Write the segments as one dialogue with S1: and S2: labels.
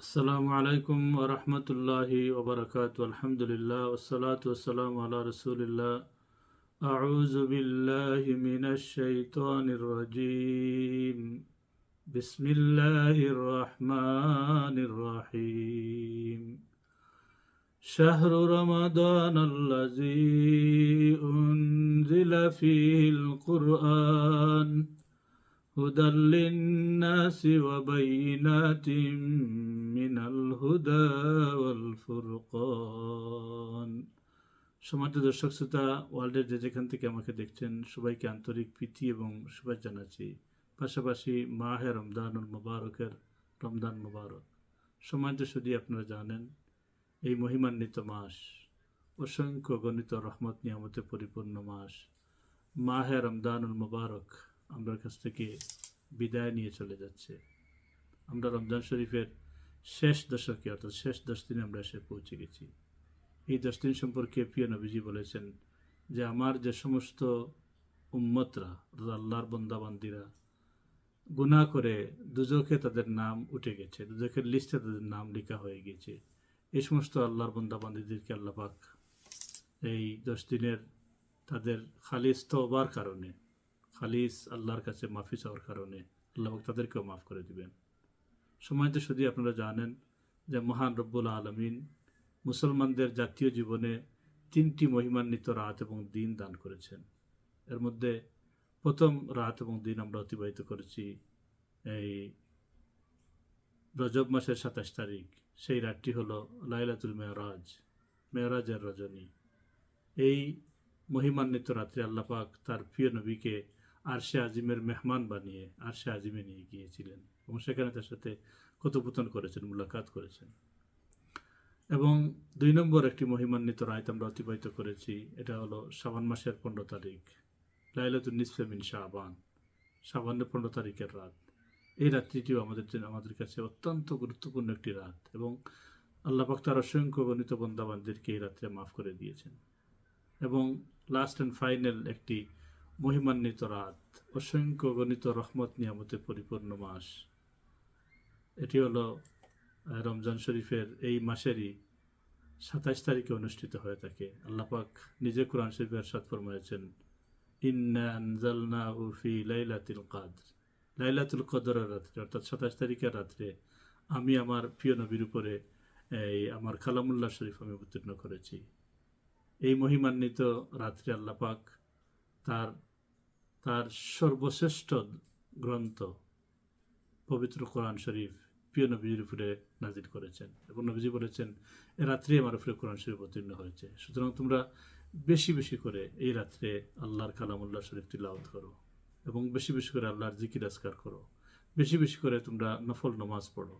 S1: السلام عليكم ورحمة الله وبركاته. الحمد لله والصلاة والسلام على رسول الله. أعوذ بالله من الشيطان الرجيم. بسم الله الرحمن الرحيم. شهر رمضان الذي أنزل فيه القرآن. هدى للناس وبينات من الهدى والفرقان সমাজ দর্শক শ্রোতা ওয়ার্ল্ডের যে যেখান থেকে আমাকে দেখছেন সবাইকে আন্তরিক প্রীতি এবং শুভেচ্ছা জানাচ্ছি পাশাপাশি মাহে রমদানুল মুবারকের রমদান মুবারক সমাজ শুধু আপনারা জানেন এই মহিমান্বিত মাস অসংখ্য গণিত রহমত নিয়ামতে পরিপূর্ণ মাস মাহে রমদানুল মুবারক আমার কাছ থেকে বিদায় নিয়ে চলে যাচ্ছে। আমরা রমজান শরীফের শেষ দশকে, অর্থাৎ শেষ দশ দিনে আমরা এসে পৌঁছে গেছি। এই দশ দিন সম্পর্কে প্রিয় নবীজি বলেছেন যে, আমার যে সমস্ত উম্মতরা, অর্থাৎ আল্লাহর বন্দাবান্দিরা, গুনাহ করে দুজকে তাদের নাম উঠে গেছে, দুজকের লিস্টে তাদের নাম লেখা হয়ে গেছে। এই সমস্ত আল্লাহর বন্দাবান্দিদেরকে আল্লাহ পাক এই দশ দিনের তাদের খালিস তওবার কারণে খালিস আল্লাহর কাছে মাফি চাওয়ার কারণে। আল্লাহ তাদেরকেও মাফ করে দিবেন। সময় তো শুধু আপনারা জানেন যে মহান রব্বুল আলমিন মুসলমানদের জাতীয় জীবনে তিনটি মহিমান্বিত রাত এবং দিন দান করেছেন। এর মধ্যে প্রথম রাত এবং দিন আমরা অতিবাহিত করেছি এই রজব মাসের সাতাশ তারিখ। সেই রাতটি হলো লাইলাতুল মেয়রাজ, মেয়রাজের রজনী। এই মহিমান্বিত রাত্রে আল্লাপাক তার প্রিয় নবীকে আরশে আজিমের মেহমান বানিয়ে আরশে আজিমে নিয়ে গিয়েছিলেন এবং সেখানে তার সাথে কথোপকথন করেছেন, মুলাকাত করেছেন। এবং দুই নম্বর একটি মহিমান্বিত রাত আমরা অতিবাহিত করেছি, এটা হলো শাবান মাসের পনেরো তারিখ লাইলাতুল নিসফে মিন শাহবান শাবানের পনেরো তারিখের রাত। এই রাত্রিটিও আমাদের জন্য, আমাদের কাছে অত্যন্ত গুরুত্বপূর্ণ একটি রাত এবং আল্লাপাক তার অসংখ্য গণিত বন্দাবানদেরকে এই রাত্রে মাফ করে দিয়েছেন। এবং লাস্ট অ্যান্ড ফাইনাল একটি মহিমান্বিত রাত অসংখ্য গণিত রহমত নিয়ামতে পরিপূর্ণ মাস। এটি হলো রমজান শরীফের এই মাসেরই সাতাইশ তারিখে অনুষ্ঠিত হয়ে থাকে। আল্লাপাক নিজে কোরআন শরীফের সাত ফরমাইছেন ইন্না আনজালনাহু ফি লাইলাতুল কাদর। লাইলাতুল কদরের রাত্রে, অর্থাৎ সাতাশ তারিখের রাত্রে আমি আমার প্রিয় নবীর উপরে এই আমার কালামুল্লাহ শরীফ আমি অবতীর্ণ করেছি। এই মহিমান্বিত রাত্রে আল্লাপাক তার তার সর্বশ্রেষ্ঠ গ্রন্থ পবিত্র কোরআন শরীফ প্রিয় নবীজির উপরে নাজির করেছেন এবং নবীজি বলেছেন, এ রাত্রে আমার উপরে কোরআন শরীফ অবতীর্ণ হয়েছে। সুতরাং তোমরা বেশি বেশি করে এই রাত্রে আল্লাহর কালামুল্লাহ শরীফ তিলাওয়াত করো এবং বেশি বেশি করে আল্লাহর জিকির আজকার করো। বেশি বেশি করে তোমরা নফল নমাজ পড়ো।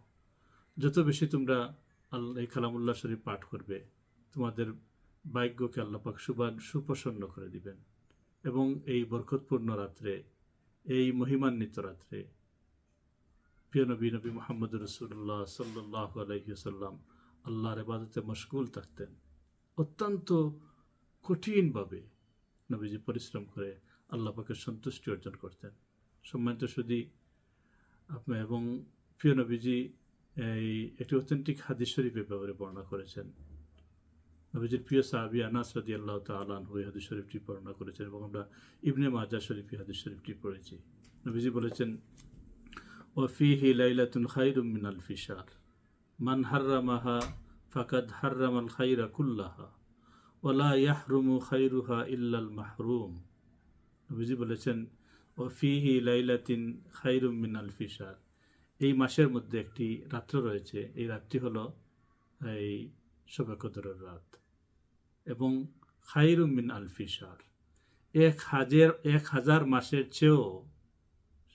S1: যত বেশি তোমরা আল্লাহ এই কালামুল্লাহ শরীফ পাঠ করবে, তোমাদের ভাগ্যকে আল্লাপাক সুবান, সুপ্রসন্ন করে দিবেন। এবং এই বরকতপূর্ণ রাত্রে, এই মহিমান্বিত রাত্রে, প্রিয় নবী নবী মোহাম্মদ রসুল্লাহ সাল্লাহ আলহিসাল্লাম আল্লাহর এবাদতে মশগুল থাকতেন। অত্যন্ত কঠিনভাবে নবীজি পরিশ্রম করে আল্লাহ পাকের সন্তুষ্টি অর্জন করতেন। সম্মানিত শুধু আপনি এবং প্রিয় নবীজি এই একটি অথেন্টিক হাদিস শরীফের ব্যাপারে বর্ণনা করেছেন। নবীজির প্রিয় সাহাবি আনাস রাদি আল্লাহ তালান ওই হাদিস শরীফটি বর্ণনা করেছেন এবং আমরা ইবনে মাজা শরীফি হাদিস শরীফটি পড়েছি। নবীজি বলেছেন ওফিহি লাইলাতুন খাইরুম মিন আল ফিশার। মান হাররামাহা ফাকাদ হাররামাল খাইরা কুল্লাহা। ওলা ইয়াহরুমু খাইরুহা ইল্লাল মাহরুম। নবীজি বলেছেন ওফিহি লাইলাতিন খাইরুম মিন আল ফিশার। এই মাসের মধ্যে একটি রাত্র রয়েছে, এই রাতটি হলো এই কদরের রাত। এবং খাইরুম মিন আল ফিশার এক হাজার এক হাজার মাসের চেয়েও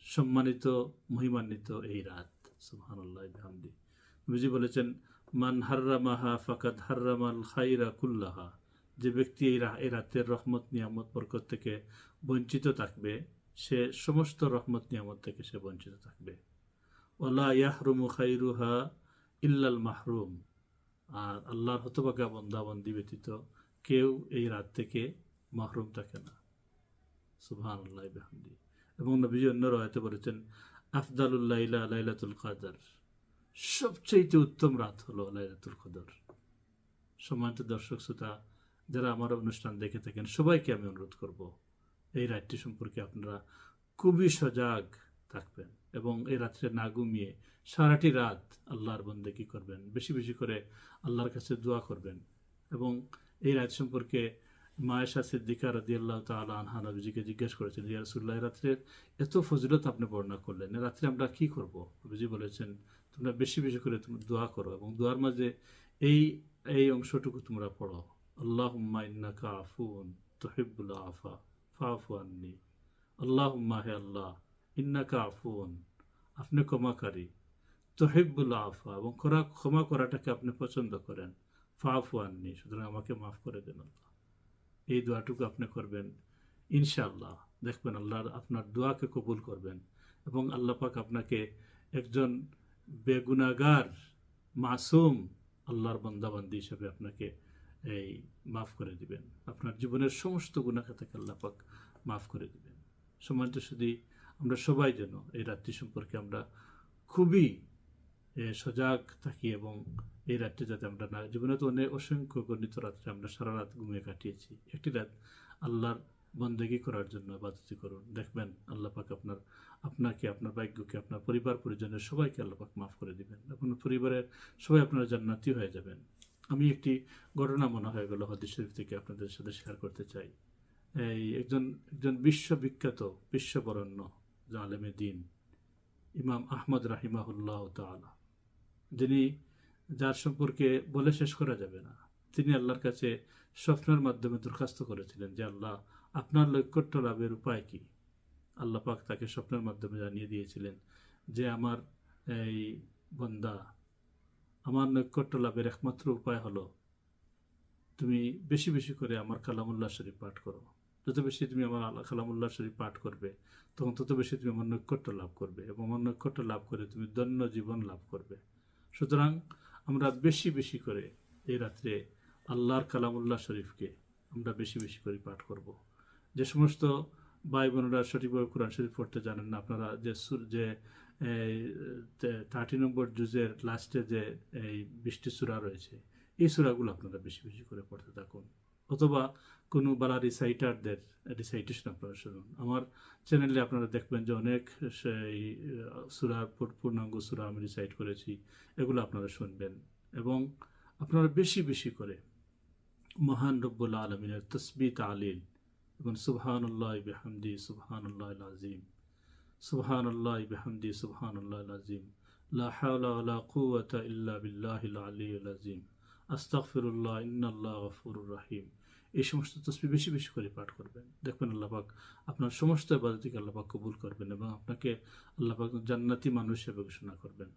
S1: সম্মানিত, মহিমান্বিত এই রাত। বিহামদি। নবীজি বলেছেন, মান হাররামাহা ফাকাদ হাররামাল খাইরা কুল্লাহা। যে ব্যক্তি এই এই রাতের রহমত, নিয়ামত, বরকত থেকে বঞ্চিত থাকবে, সে সমস্ত রহমত, নিয়ামত থেকে সে বঞ্চিত থাকবে। ওলা ইয়াহরুমু খাইরুহা ইল্লাল মাহরুম। আর আল্লাহর হতবাগা বন্দাবন্দি ব্যতীত কেউ এই রাত থেকে মাহরুম থাকে না। সুবহান আল্লাহ এবং নবীজি অন্য রয়তে বলেছেন আফদালুল্লাহ কাদার। সবচেয়ে উত্তম রাত হলো লাইলাতুল কদর। সম্মানিত দর্শক শ্রোতা, যারা আমার অনুষ্ঠান দেখে থাকেন, সবাইকে আমি অনুরোধ করব, এই রাতটি সম্পর্কে আপনারা খুবই সজাগ থাকবেন এবং এই রাত্রে না ঘুমিয়ে সারাটি রাত আল্লাহর বন্দেগি করবেন? বেশি বেশি করে আল্লাহর কাছে দোয়া করবেন এবং এই রাত সম্পর্কে মায়েশা সিদ্দিকা রাদি আল্লাহ তালা আনহা নবীজিকে জিজ্ঞেস করেছেন, ইয়া রাসুল্লাহ রাত্রের এত ফজিলত আপনি বর্ণনা করলেন রাত্রে আমরা কি করব? নবীজি বলেছেন, তোমরা বেশি বেশি করে তুমি দোয়া করো এবং দোয়ার মাঝে এই এই অংশটুকু তোমরা পড়ো। আল্লাহ ইন্নাকা আফুন তহিবুল আফা ফাফু আন্নি। আল্লাহ হে আল্লাহ, ইন্নাকা আফুন আপনি ক্ষমাকারী। তহিবুল আফা এবং ক্ষমা করাটাকে আপনি পছন্দ করেন। ফাফু আননি সুতরাং আমাকে মাফ করে দেন আল্লাহ। এই দোয়াটুকু আপনি করবেন, ইনশাআল্লাহ। দেখবেন আল্লাহ আপনার দোয়াকে কবুল করবেন এবং আল্লাহ পাক আপনাকে একজন বেগুনাগার, মাসুম আল্লাহর বন্দাবান্দি হিসেবে আপনাকে এই মাফ করে দিবেন। আপনার জীবনের সমস্ত গুণাখাতাকে আল্লাহ পাক মাফ করে দিবেন। সম্মানিত শুধু আমরা সবাই যেন এই রাত্রি সম্পর্কে আমরা খুবই সজাগ থাকি এবং এই রাতটি যাতে আমরা না জীবনে তো অনেক অসংখ্য গণিত রাত্রে আমরা সারা রাত ঘুমিয়ে কাটিয়েছি। একটি রাত আল্লাহর বন্দেগি করার জন্য বাদতি করুন। দেখবেন আল্লাহ পাক আপনার আপনাকে, আপনার ভাগ্যকে, আপনার পরিবার, পরিজনের সবাইকে আল্লাহ পাক মাফ করে দিবেন। আপনার পরিবারের সবাই আপনারা জান্নাতি হয়ে যাবেন। আমি একটি ঘটনা মনে হয়ে গেল হদিস শরীফ থেকে আপনাদের সাথে শেয়ার করতে চাই। এই একজন একজন বিশ্ববিখ্যাত, বিশ্ববরণ্য আলেমে দিন, ইমাম আহমদ রাহিমাহুল্লাহ তালা যিনি যার সম্পর্কে বলে শেষ করা যাবে না, তিনি আল্লাহর কাছে স্বপ্নের মাধ্যমে দরখাস্ত করেছিলেন যে, আল্লাহ, আপনার নৈকট্য লাভের উপায় কি? আল্লাহ পাক তাকে স্বপ্নের মাধ্যমে জানিয়ে দিয়েছিলেন যে, আমার এই বন্দা, আমার নৈকট্য লাভের একমাত্র উপায় হলো, তুমি বেশি বেশি করে আমার কালামুল্লাহ শরীফ পাঠ করো। যত বেশি তুমি আমার কালামুল্লাহ শরীফ পাঠ করবে, তখন তত বেশি তুমি আমার নৈকট্য লাভ করবে এবং আমার নৈকট্য লাভ করে তুমি দন্য জীবন লাভ করবে। সুতরাং আমরা বেশি বেশি করে এই রাত্রে আল্লাহর কালামুল্লাহ শরীফকে আমরা বেশি বেশি করে পাঠ করব। যে সমস্ত ভাই বোনেরা সঠিকভাবে কোরআন শরীফ পড়তে জানেন না, আপনারা যে সুর- যে থার্টি নম্বর জুজের লাস্টে যে এই বৃষ্টি সুরা রয়েছে, এই সুরাগুলো আপনারা বেশি বেশি করে পড়তে থাকুন। অথবা কোনো বালা রিসাইটারদের রিসাইটেশন আপনারা শুনুন। আমার চ্যানেলে আপনারা দেখবেন যে অনেক সেই সুরার পূর- পূর্ণাঙ্গ সুরা আমি রিসাইট করেছি, এগুলো আপনারা শুনবেন। এবং আপনারা বেশি বেশি করে মহান রব্বুল আলমিনের তসবি, তালিল এবং সুবহানুল্লাহ বেহামদি, সুবহানুল্লাহ আজিম সুবহানুল্লাহ বেহামদি, সুবহানুল্লাহ আজিম লা হাওলা ওয়ালা কুওয়াতা ইল্লা বিল্লাহিল আলিয়্যিল আযীম। আস্তাগফিরুল্লাহ, ইন্নাল্লাহ গফুরুর রহিম। এই সমস্ত তসবি বেশি বেশি করে পাঠ করবেন। দেখবেন আল্লাহ পাক আপনার সমস্ত ইবাদতকে আল্লাপাক কবুল করবেন এবং আপনাকে আল্লাহ পাক জান্নাতি মানুষ হিসেবে ঘোষণা করবেন।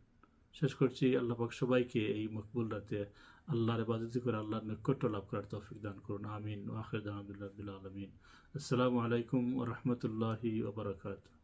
S1: শেষ করছি, আল্লাহ পাক সবাইকে এই মকবুল রাতে আল্লাহর ইবাদতি করে আল্লাহর নৈকট্য লাভ করার তৌফিক দান করুন। আমিন। ওয়াখির আলমিন। আসসালামু আলাইকুম ওয়া রাহমাতুল্লাহি ওয়া বারাকাতুহু।